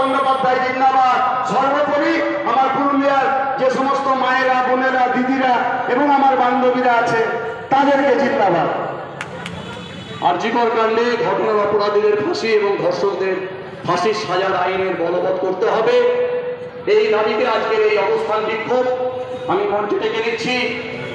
বন্দ্যোপাধ্যায় জিন্দাবাদ। সর্বোপরি আমার পুরুলিয়ার যে সমস্ত মায়েরা, বোনেরা, দিদিরা এবং আমার বান্ধবীরা আছে, তাদেরকে জিন্দাবাদ। আর্যিকর কাণ্ডে ঘটনার অপরাধীদের ফাঁসি এবং ধর্ষকদের ফাঁসির সাজার আইনের বলবৎ করতে হবে। এই দাবিতে আজকের এই অবস্থান বিক্ষোভ। আমি মঞ্চে ডেকে নিচ্ছি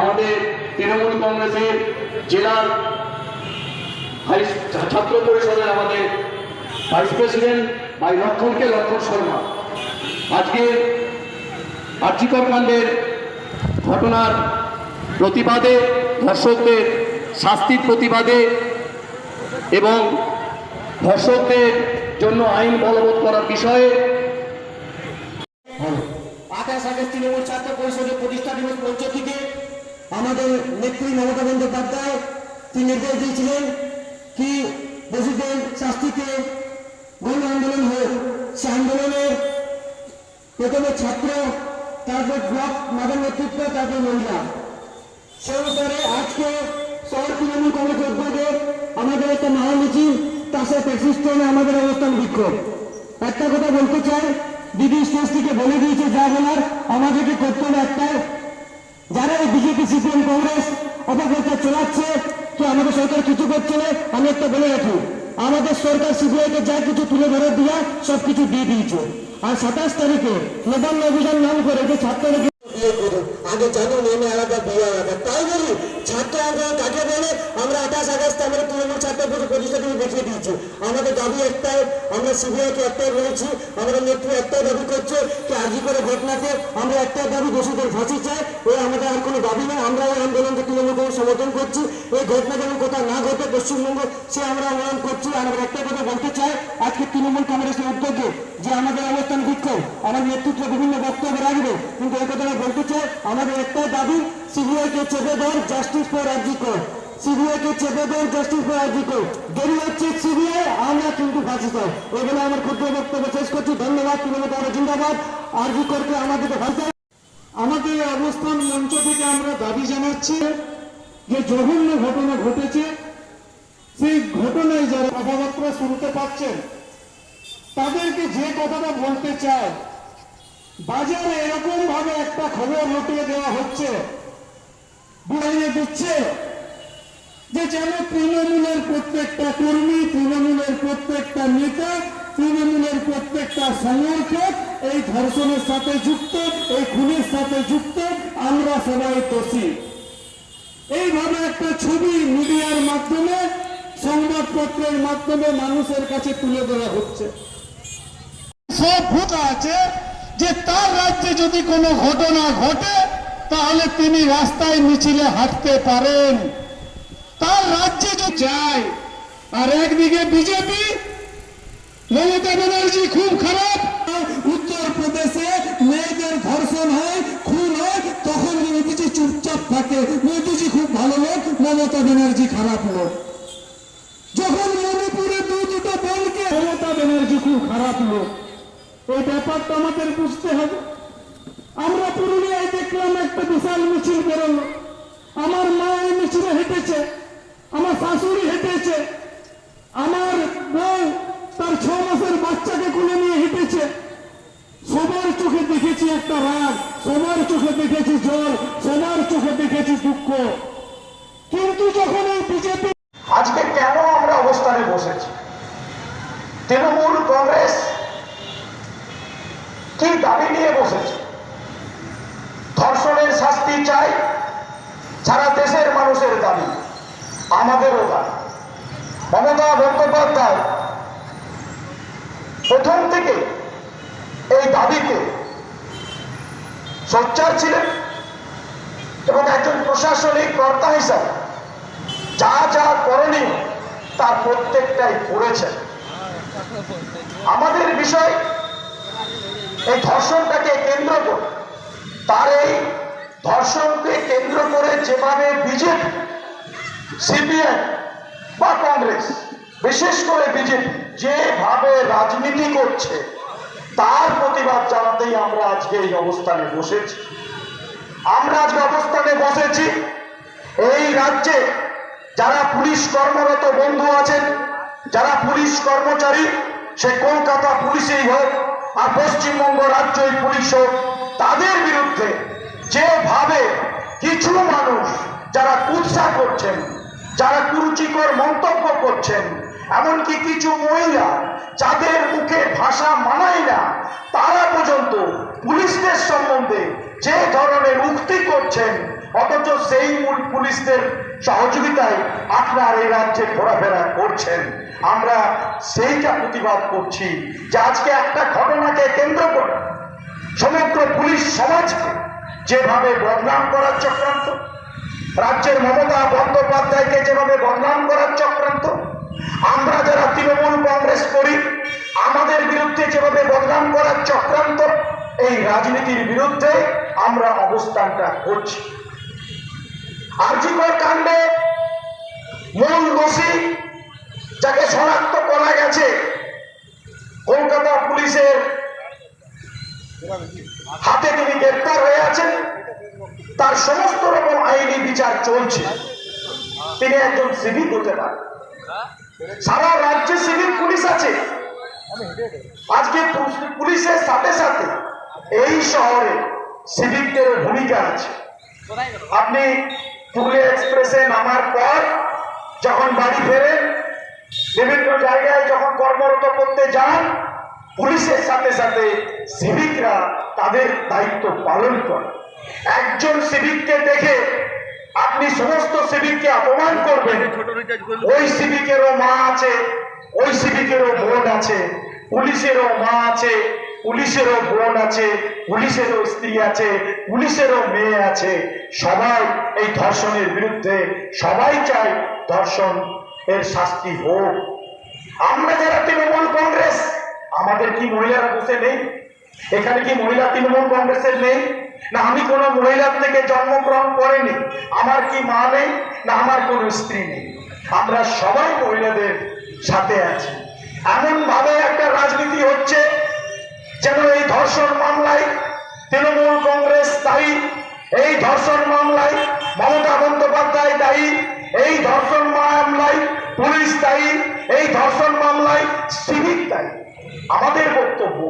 আমাদের তৃণমূল কংগ্রেসের জেলার ছাত্র পরিষদের আমাদের ভাইস প্রেসিডেন্ট ভাই লক্ষণকে লক্ষণ শর্মা আজকে আর্যিকর কাণ্ডের ঘটনার প্রতিবাদে, ধর্ষকদের শাস্তির প্রতিবাদে এবং ধর্ষকদের জন্য আইন বলবৎ করার বিষয়ে ছাত্র প্রতিষ্ঠা থেকে আমাদের নেত্রী মমতা বন্দ্যোপাধ্যায় তিনি নির্দেশ দিয়েছিলেন? কি প্রেসিডেন্ট শাস্তিতে গণ আন্দোলন হোক সে আন্দোলনের প্রথমে ছাত্র, তারপর ব্লক, মাদের নেতৃত্ব, তারপর মহিলা। সে অনুসারে আজকে শহর তৃণমূল কংগ্রেস উদ্যোগে আমাদের একটা মহা মিছিল, তার সাথে সিস্টেমে আমাদের অবস্থান বিক্ষোভ। একটা কথা বলতে চাই, দিদি স্টেজ থেকে বলে দিয়েছে, যা বলার আমাদেরকে করতে হবে একটাই। যারা এই বিজেপি, সিপিএম, কংগ্রেস অপপ্রচার চালাচ্ছে তো আমাদের সরকার কিছু করছে না, আমি একটা বলে রাখি। আমাদের সরকার সিবিআইকে যা কিছু তুলে ধরে দিয়া সবকিছু দিয়ে দিয়েছে। আর সাতাশ তারিখে নবান্ন অভিযান নাম করে যে ছাত্রদের বিয়ে করুন। আগে জানুন এনে আলাদা বিয়ে আলাদা তাই বলি, ছাত্র আন্দোলন কাকে বলে? আমরা আঠাশ আগস্ট আমরা তৃণমূল ছাত্র প্রতিষ্ঠা থেকে দেখিয়ে দিয়েছি। আমাদের দাবি একটাই, আমরা সিবিআইকে একটাই বলেছি, আমাদের নেত্রী একটাই দাবি করছে যে আজই করে ঘটনাতে আমরা একটাই দাবি দোষীদের ফাঁসি চাই। ওই আমাদের আর কোনো দাবি নেই। আমরা এই আন্দোলনকে তৃণমূল কংগ্রেস সমর্থন করছি। এই ঘটনা যেন কোথাও না ঘটে, পশ্চিমবঙ্গ সে আমরা আন্দোলন করছি। আর আমরা একটাই কথা বলতে চাই, আজকে তৃণমূল কংগ্রেসের উদ্যোগে যে আমাদের অবস্থান বিক্ষোভ আমার নেতৃত্ব বিভিন্ন বক্তব্য রাখবে, কিন্তু এই কথাটা বলতে আমাদের একটাই দাবি, সিবিআইকে চেপে দেওয়ার জাস্টিস ফর আর্জিকর সিবিআইকে চেপে দেওয়ার জাস্টিস ফর আর্জিকর দেরি হচ্ছে সিবিআই, আমরা কিন্তু ফাঁসি চাই। এগুলো আমার ক্ষুদ্র বক্তব্য শেষ করছি। ধন্যবাদ, তৃণমূল কংগ্রেস জিন্দাবাদ। আর্জিকরকে আমাদেরকে ভাষা আমাদের অবস্থান মঞ্চ থেকে আমরা দাবি জানাচ্ছি যে জঘন্য ঘটনা ঘটেছে। সেই ঘটনায় যারা কথাবার্তা শুনতে পাচ্ছেন, তাদেরকে যে কথাটা বলতে চায় বাজারে এরকম ভাবে একটা খবর রটিয়ে দেওয়া হচ্ছে বুঝিয়ে দিচ্ছে যে যেন তৃণমূলের প্রত্যেকটা কর্মী, তৃণমূলের প্রত্যেকটা নেতা, তৃণমূলের প্রত্যেকটা সমর্থক এই ধর্ষণের সাথে যুক্ত, এই খুনের সাথে যুক্ত, আমরা সবাই দোষী। এইভাবে একটা ছবি মিডিয়ার মাধ্যমে, সংবাদপত্রের মাধ্যমে মানুষের কাছে তুলে ধরা হচ্ছে। সব ভূত আছে যে তার রাজ্যে যদি কোনো ঘটনা ঘটে তাহলে তিনি রাস্তায় মিছিলে হাঁটতে পারেন। তার রাজ্যে যে চায় আর একদিকে বিজেপি মমতা ব্যানার্জি খুব খারাপ। উত্তর প্রদেশে মেয়েদের ধর্ষণ হয় খুন হয় তখন মোদিজি চুপচাপ থাকে। মোদিজি খুব ভালো লোক মমতা ব্যানার্জি খারাপ লোক। যখন মণিপুরে দু দুটো বোনকে মমতা ব্যানার্জি খুব খারাপ লোক। এই ব্যাপারটা আমাদের বুঝতে হবে। আমরা পুরুলিয়ায় দেখলাম একটা বিশাল মিছিল বেরোলো। আমার মা এই মিছিলে হেঁটেছে, আমার শাশুড়ি হেঁটেছে, আমার বউ তার ছ মাসের বাচ্চাকে কোলে নিয়ে হেঁটেছে। সবার চোখে দেখেছি একটা রাগ, সবার চোখে দেখেছি জল, সবার চোখে দেখেছি দুঃখ। কিন্তু যখন এই বিজেপি আজকে কেন আমরা অবস্থানে বসেছি? তৃণমূল, কংগ্রেস কি দাবি নিয়ে বসেছে? ধর্ষণের শাস্তি চাই সারা দেশের মানুষের দাবি, আমাদেরও দাবি। মমতা বন্দ্যোপাধ্যায় প্রথম থেকে এই দাবিতে সোচ্চার ছিলেন এবং একজন প্রশাসনিক কর্তা হিসাবে যা যা করণীয় তার প্রত্যেকটাই করেছেন। আমাদের বিষয় এই ধর্ষণটাকে কেন্দ্র করে, তার এই ধর্ষণকে কেন্দ্র করে যেভাবে বিজেপি, সিপিএম বা কংগ্রেস, বিশেষ করে বিজেপি যেভাবে রাজনীতি করছে, তার প্রতিবাদ জানাতেই আমরা আজকে এই অবস্থানে বসেছি। আমরা আজকে অবস্থানে বসেছি, এই রাজ্যে যারা পুলিশ কর্মরত বন্ধু আছেন, যারা পুলিশ কর্মচারী সে কলকাতা পুলিশেই হোক আর পশ্চিমবঙ্গ রাজ্যই পুলিশ হোক, তাদের বিরুদ্ধে যেভাবে কিছু মানুষ যারা কুৎসা করছেন, যারা কুরুচিকর মন্তব্য করছেন, এমনকি কিছু মহিলা যাদের মুখে ভাষা মানায় না, তারা পর্যন্ত পুলিশদের সম্বন্ধে যে ধরনের উক্তি করছেন অথচ সেই পুলিশদের সহযোগিতায় আপনার এই রাজ্যে ঘোরাফেরা করছেন। আমরা সেইটা প্রতিবাদ করছি যে আজকে একটা ঘটনাকে কেন্দ্র করে সমগ্র পুলিশ সমাজকে যেভাবে বদনাম করার চক্রান্ত, রাজ্যের মমতা বন্দ্যোপাধ্যায়কে যেভাবে বদনাম করার চক্রান্ত, আমরা যারা তৃণমূল কংগ্রেস করি, আমাদের বিরুদ্ধে যেভাবে বদনাম করার চক্রান্ত, এই রাজনীতির বিরুদ্ধে আমরা অবস্থানটা করছি। আর্জিকর কাণ্ডে মূল দোষী যাকে শনাক্ত করা গেছে, কলকাতা পুলিশের হাতে তিনি গ্রেপ্তার হয়ে আছেন। তার সমস্ত রকম আইনি বিচার চলছে। তিনি একজন সিভিক হতে পারেন। সারা রাজ্যে সিভিক পুলিশ আছে। আজকে পুলিশের সাথে সাথে এই শহরে সিভিকদের ভূমিকা আছে। আপনি পুরুলিয়া এক্সপ্রেসে নামার পর যখন বাড়ি ফেরেন বিভিন্ন জায়গায় যখন কর্মরত করতে যান, পুলিশের সাথে সাথে সিভিকরা তাদের দায়িত্ব পালন করে। একজন সিভিককে দেখে আপনি সমস্ত সিভিককে অপমান করবেন। ওই সিভিকেরও মা আছে, ওই সিভিকেরও বোন আছে, পুলিশেরও মা আছে পুলিশেরও বোন আছে, পুলিশেরও স্ত্রী আছে, পুলিশেরও মেয়ে আছে। সবাই এই ধর্ষণের বিরুদ্ধে সবাই চায় ধর্ষণ এর শাস্তি হোক। আমরা যারা তৃণমূল কংগ্রেস, আমাদের কি মহিলারা বসে নেই? এখানে কি মহিলা তৃণমূল কংগ্রেসের নেই? না, আমি কোনো মহিলার থেকে জন্মগ্রহণ করিনি। আমার কি মা নেই? না, আমার কোনো স্ত্রী নেই। আমরা সবাই মহিলাদের সাথে আছি। এমন ভাবে একটা রাজনীতি হচ্ছে যেন এই ধর্ষণ মামলায় তৃণমূল কংগ্রেস দায়ী, এই ধর্ষণ মামলায় মমতা বন্দ্যোপাধ্যায় দায়ী, এই ধর্ষণ মামলায় পুলিশ দায়ী, এই ধর্ষণ মামলায় সিভিক দায়ী। আমাদের বক্তব্য,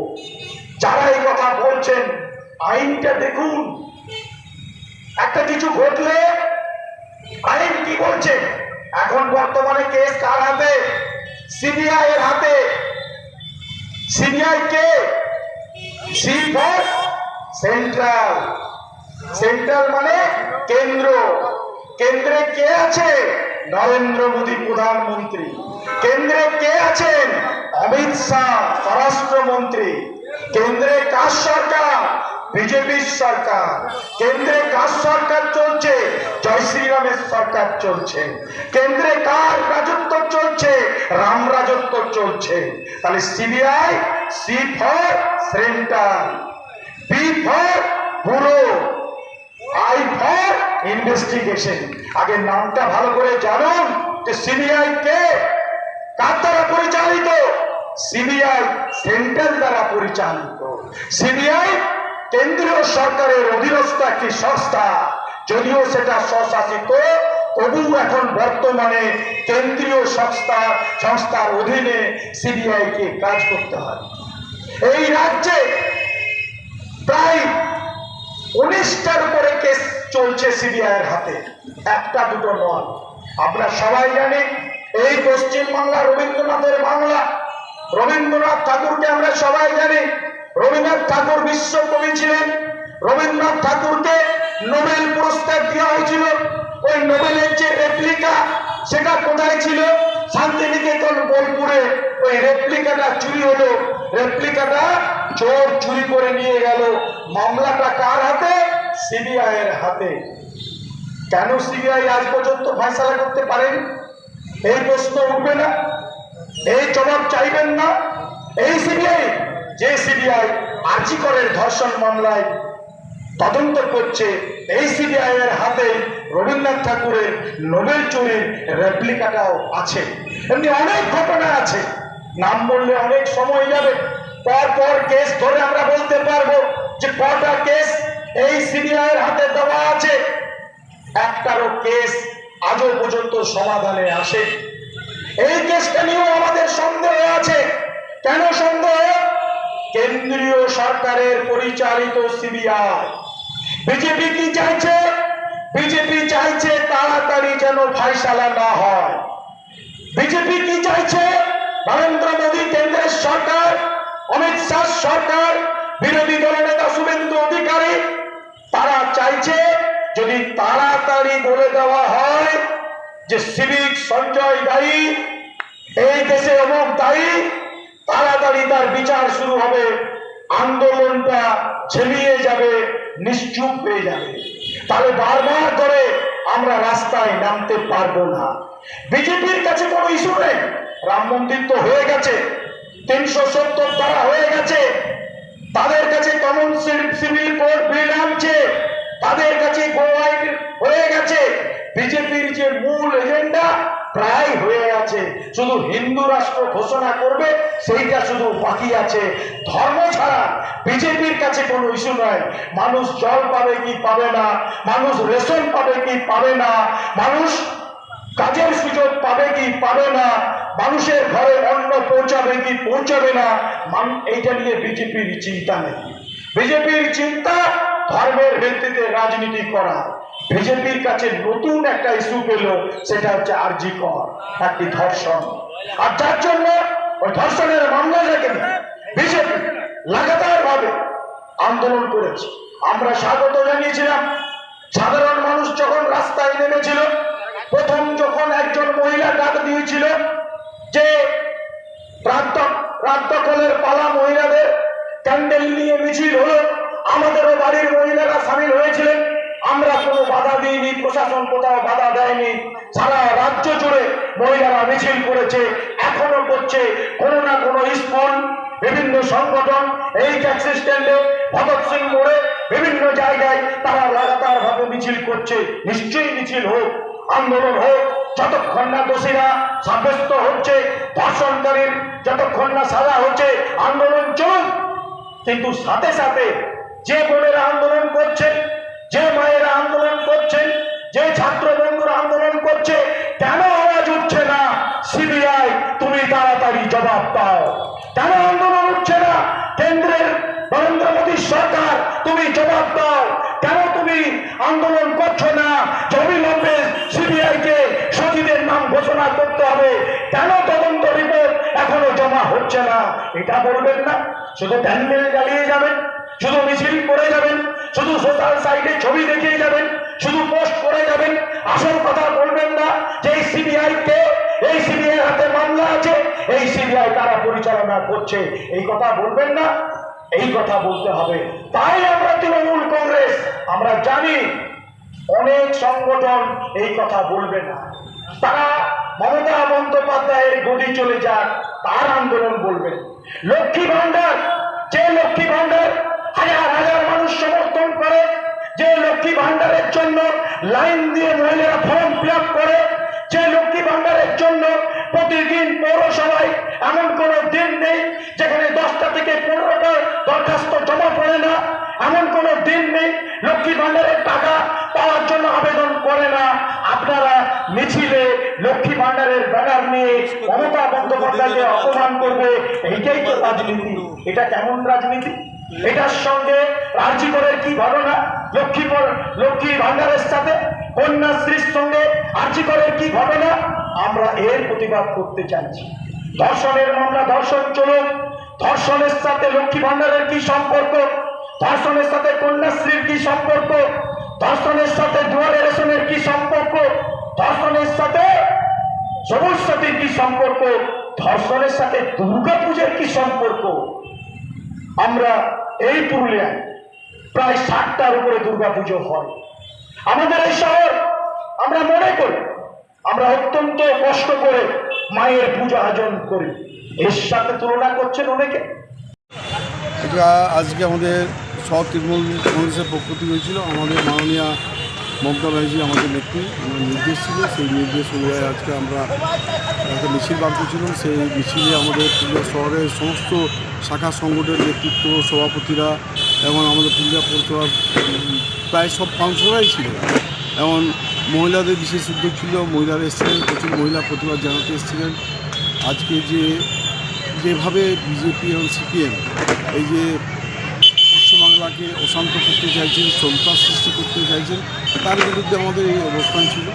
যারা এই কথা বলছেন, আইনটা দেখুন। একটা কিছু ঘটলে আইন কি বলছে? এখন বর্তমানে কেস কার হাতে? সিবিআই এর হাতে। সিবিআই কে? সি সেন্ট্রাল সেন্ট্রাল মানে কেন্দ্র। কেন্দ্রে কে আছে? নরেন্দ্র মোদী, প্রধানমন্ত্রী। কেন্দ্রে কে আছেন? অমিত শাহ, স্বরাষ্ট্রমন্ত্রী। কেন্দ্রে কার সরকার? বিজেপির সরকার, কেন্দ্রে কার সরকার চলছে? জয় শ্রীরামের সরকার চলছে। কেন্দ্রে কার রাজত্ব চলছে? রাম রাজত্ব চলছে। তাহলে CBI C for centre B for bureau I for investigation আগে নামটা ভালো করে জানুন যে সিবিআই কে কার দ্বারা পরিচালিত? সিবিআই সেন্ট্রাল দ্বারা পরিচালিত। সিবিআই কেন্দ্রীয় সরকারের অধীনস্থ একটি সংস্থা, যদিও সেটা স্বশাসিত তবু এখন বর্তমানে কেন্দ্রীয় সংস্থা, সংস্থার অধীনে সিবিআই কে কাজ করতে হয়। এই রাজ্যে প্রায় উনিশটার উপরে কেস চলছে সিবিআইয়ের হাতে, একটা দুটো নয়। আমরা সবাই জানি এই পশ্চিমবাংলা রবীন্দ্রনাথের বাংলা, রবীন্দ্রনাথ ঠাকুরকে আমরা সবাই জানি রবীন্দ্রনাথ ঠাকুর বিশ্বকবি ছিলেন। রবীন্দ্রনাথ ঠাকুরকে নোবেল পুরস্কার দেওয়া হয়েছিল। ওই নোবেলের যে রেপ্লিকা সেটা কোথায় ছিল? শান্তিনিকেতন বোলপুরে। ওই রেপ্লিকাটা চুরি হলো। রেপ্লিকাটা চোর চুরি করে নিয়ে গেল। মামলাটা কার হাতে? সিবিআই এর হাতে। কেন সিবিআই আজ পর্যন্ত ফয়সালা করতে পারেন? এই প্রশ্ন উঠবে না? এই জবাব চাইবেন না? যে সিবিআই আর্জিকরের ধর্ষণ মামলায় তদন্ত করছে। এই সিবিআই এর হাতে রবীন্দ্রনাথ ঠাকুরের নোবেল চুরির রেপ্লিকাটাও আছে। এমনি অনেক ঘটনা আছে। নাম বললে অনেক সময় যাবে। পর পর কেস ধরে আমরা বলতে পারব যে কটা কেস এই সিবিআই এর হাতে দেওয়া আছে। একটারও কেস আজও পর্যন্ত সমাধানে আসে। এই কেসটা নিয়েও আমাদের সন্দেহ আছে। কেন সন্দেহ কেন্দ্রীয় সরকারের পরিচালিত সিবিআই। বিজেপি কি চাইছে? বিজেপি চাইছে তাড়াতাড়ি যেন ফাইসালা না হয়। বিজেপি কি চাইছে? নরেন্দ্র মোদী, কেন্দ্রের সরকার, অমিত শাহ সরকার, বিরোধী দলনেতা শুভেন্দু অধিকারী, তারা চাইছে যদি তাড়াতাড়ি বলে দেওয়া হয় যে সিভিক সঞ্জয় দায়ী, এই দেশে অমুক দায়ী তাড়াতাড়ি তার বিচার শুরু হবে, আন্দোলনটা ছেলিয়ে যাবে, নিশ্চুপ হয়ে যাবে। তাহলে বারবার করে আমরা রাস্তায় নামতে পারব না। বিজেপির কাছে কোনো ইস্যু নেই। রাম মন্দির তো হয়ে গেছে, তিনশো সত্তর দ্বারা হয়ে গেছে। তাদের কাছে কমন সিভিল কোড বিল আনছে, তাদের কাছে গোয়াইন হয়ে গেছে। বিজেপির যে মূল এজেন্ডা প্রায় হয়ে আছে। শুধু হিন্দু রাষ্ট্র ঘোষণা করবে, সেইটা শুধু বাকি আছে। ধর্ম ছাড়া বিজেপির কাছে কোনো ইস্যু নয়। মানুষ জল পাবে কি পাবে না? মানুষ রেশন পাবে কি পাবে না? মানুষ কাজের সুযোগ পাবে কি পাবে না? মানুষের ঘরে অন্ন পৌঁছাবে কি পৌঁছাবে না? এইটা নিয়ে বিজেপির চিন্তা নেই। বিজেপির চিন্তা ধর্মের ভিত্তিতে রাজনীতি করা। বিজেপির কাছে নতুন একটা ইস্যু পেল, সেটা হচ্ছে আরজি কর একটি ধর্ষণ। আর যার জন্য ওই ধর্ষণের মামলা রেখে বিজেপি লাগাতার ভাবে আন্দোলন করেছে। আমরা স্বাগত জানিয়েছিলাম, সাধারণ মানুষ যখন রাস্তায় নেমেছিল, প্রথম যখন একজন মহিলা ডাক দিয়েছিল যে প্রান্ত প্রান্তকলের পালা মহিলাদের ক্যান্ডেল নিয়ে মিছিল হলো আমাদেরও বাড়ির মহিলারা সামিল হয়েছিলেন আমরা কোনো বাধা দিইনি প্রশাসন কোথাও বাধা দেয়নি। সারা রাজ্য জুড়ে মহিলারা মিছিল করেছে, এখনও করছে। কোনো না কোনো স্কুল, বিভিন্ন সংগঠন, এই ট্যাক্সি স্ট্যান্ডে ভগৎ সিং মোড়ে বিভিন্ন জায়গায় তারা লাগাতার ভাবে মিছিল করছে। নিশ্চয়ই মিছিল হোক, আন্দোলন হোক, যতক্ষণ না দোষীরা সাব্যস্ত হচ্ছে, ধর্ষণকারীর যতক্ষণ না সাজা হচ্ছে, আন্দোলন চলুক। কিন্তু সাথে সাথে যে বোনেরা আন্দোলন করছেন যে মায়েরা আন্দোলন করছেন যে ছাত্র বন্ধুরা আন্দোলন করছে, কেন আওয়াজ উঠছে না? সিবিআই, তুমি তাড়াতাড়ি জবাব পাও কেন আন্দোলন উঠছে না? কেন্দ্রের নরেন্দ্র মোদীর সরকার, তুমি জবাব দাও। কেন তুমি আন্দোলন করছ না? যে অবিলম্বে সিবিআই কে সচিবের নাম ঘোষণা করতে হবে, কেন তদন্ত রিপোর্ট এখনও জমা হচ্ছে না? এটা বলবেন না। শুধু প্যান্ডেল জ্বালিয়ে যাবেন, শুধু মিছিল করে যাবেন শুধু সোশ্যাল সাইটে ছবি দেখিয়ে যাবেন, শুধু পোস্ট করে যাবেন। আসল কথা বলবেন না, যে এই সিবিআই কে, এই সিবিআই হাতে মামলা আছে, এই সিবিআই তারা পরিচালনা করছে, এই কথা বলবেন না। এই কথা বলতে হবে। তাই আমরা তৃণমূল কংগ্রেস, আমরা জানি অনেক সংগঠন এই কথা বলবে না। তারা মমতা বন্দ্যোপাধ্যায়ের গদি চলে যাক, তার আন্দোলন বলবেন লক্ষ্মী ভান্ডার যে লক্ষ্মী ভান্ডার হাজার হাজার মানুষ সমর্থন করে যে লক্ষ্মী ভান্ডারের জন্য লাইন দিয়ে মহিলারা ফর্ম ফিল করে, যে লক্ষ্মী ভান্ডারের জন্য প্রতিদিন পৌরসভায় এমন কোন দিন নেই যেখানে দশটা থেকে পনেরোটা দরখাস্ত জমা পড়ে না। এমন কোন দিন নেই লক্ষ্মী ভান্ডারের টাকা পাওয়ার জন্য আবেদন করে না। আপনারা মিছিলে লক্ষ্মী ভান্ডারের ব্যানার নিয়ে মমতা বন্দ্যোপাধ্যায়কে অপমান করবে, এইটাই তো রাজনীতি। এটা কেমন রাজনীতি? এটার সঙ্গে রাজ্যকরের কি ঘটনা লক্ষ্মীপুর, লক্ষ্মী ভান্ডারের সাথে কন্যাশ্রীর সঙ্গে আর্যিকরের কি ঘটনা আমরা এর প্রতিবাদ করতে চাইছি। ধর্ষণের মামলা, ধর্ষণ চলুক। ধর্ষণের সাথে লক্ষ্মী ভান্ডারের কি সম্পর্ক? ধর্ষণের সাথে কন্যাশ্রীর কি সম্পর্ক? ধর্ষণের সাথে দুয়ারে রেশনের কি সম্পর্ক? ধর্ষণের সাথে সবুজ সাথীর কি সম্পর্ক? ধর্ষণের সাথে দুর্গা পূজার কি সম্পর্ক? আমরা এই পুরুলিয়ায় প্রায় ষাটটার উপরে দুর্গা পুজো হয়। আমাদের এই শহর আমরা মনে করি, আমরা অত্যন্ত কষ্ট করে মায়ের পূজা আয়োজন করি। এর সাথে তুলনা করছেন অনেকে? এটা আজকে আমাদের সব তৃণমূল কংগ্রেসের পক্ষ থেকে হয়েছিল। আমাদের মাননীয় মমতা ব্যানার্জি আমাদের নেত্রী, আমার নির্দেশ ছিল, সেই নির্দেশ অনুযায়ী আজকে আমরা একটা মিছিল বার করছিলাম সেই মিছিলে আমাদের পুরুলিয়া শহরের সমস্ত শাখা সংগঠনের নেতৃত্ব, সভাপতিরা এবং আমাদের পুরুলিয়া পৌরসভার প্রায় সব কাউন্সিলরাই ছিল। এবং মহিলাদের বিশেষ উদ্যোগ ছিল, মহিলারা এসেছিলেন, প্রচুর মহিলা প্রতিবাদ জানাতে এসেছিলেন। আজকে যে, যেভাবে বিজেপি এবং সিপিএম এই যে পশ্চিমবাংলাকে অশান্ত করতে চাইছেন, সন্ত্রাস সৃষ্টি করতে চাইছেন, তার বিরুদ্ধে আমাদের এই অবস্থান ছিল।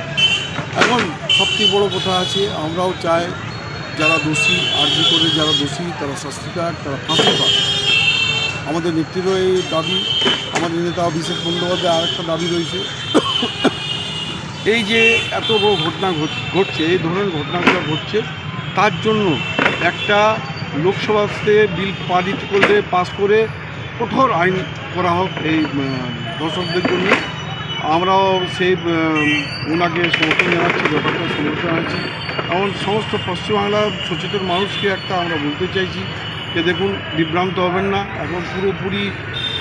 এখন সবচেয়ে বড় কথা আছে, আমরাও চাই যারা দোষী, আর্জি করে যারা দোষী, তারা শাস্তি পাক, তারা ফাঁসি পাক। আমাদের নেত্রীরও এই দাবি, আমাদের নেতা অভিষেক বন্দ্যোপাধ্যায় আরেকটা দাবি রয়েছে। এই যে এত বড় ঘটনা ঘট- ঘটছে, এই ধরনের ঘটনাগুলো ঘটছে, তার জন্য একটা লোকসভাতে বিল পারিত করলে, পাস করে কঠোর আইন করা হোক এই দর্শকদের জন্য। আমরাও সেই ওনাকে সমর্থন জানাচ্ছি যথাযথ সমর্থন জানাচ্ছি। এমন সমস্ত পশ্চিমবাংলার সচেতন মানুষকে একটা আমরা বলতে চাইছি যে দেখুন, বিভ্রান্ত হবেন না। এখন পুরোপুরি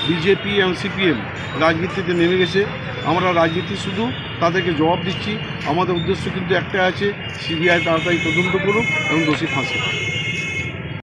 বিজেপি এবং সিপিএম রাজনীতিতে নেমে গেছে। আমরা রাজনীতি শুধু তাদেরকে জবাব দিচ্ছি। আমাদের উদ্দেশ্য কিন্তু একটা আছে, সিবিআই তাড়াতাড়ি তদন্ত করুক এবং দোষী ফাঁসি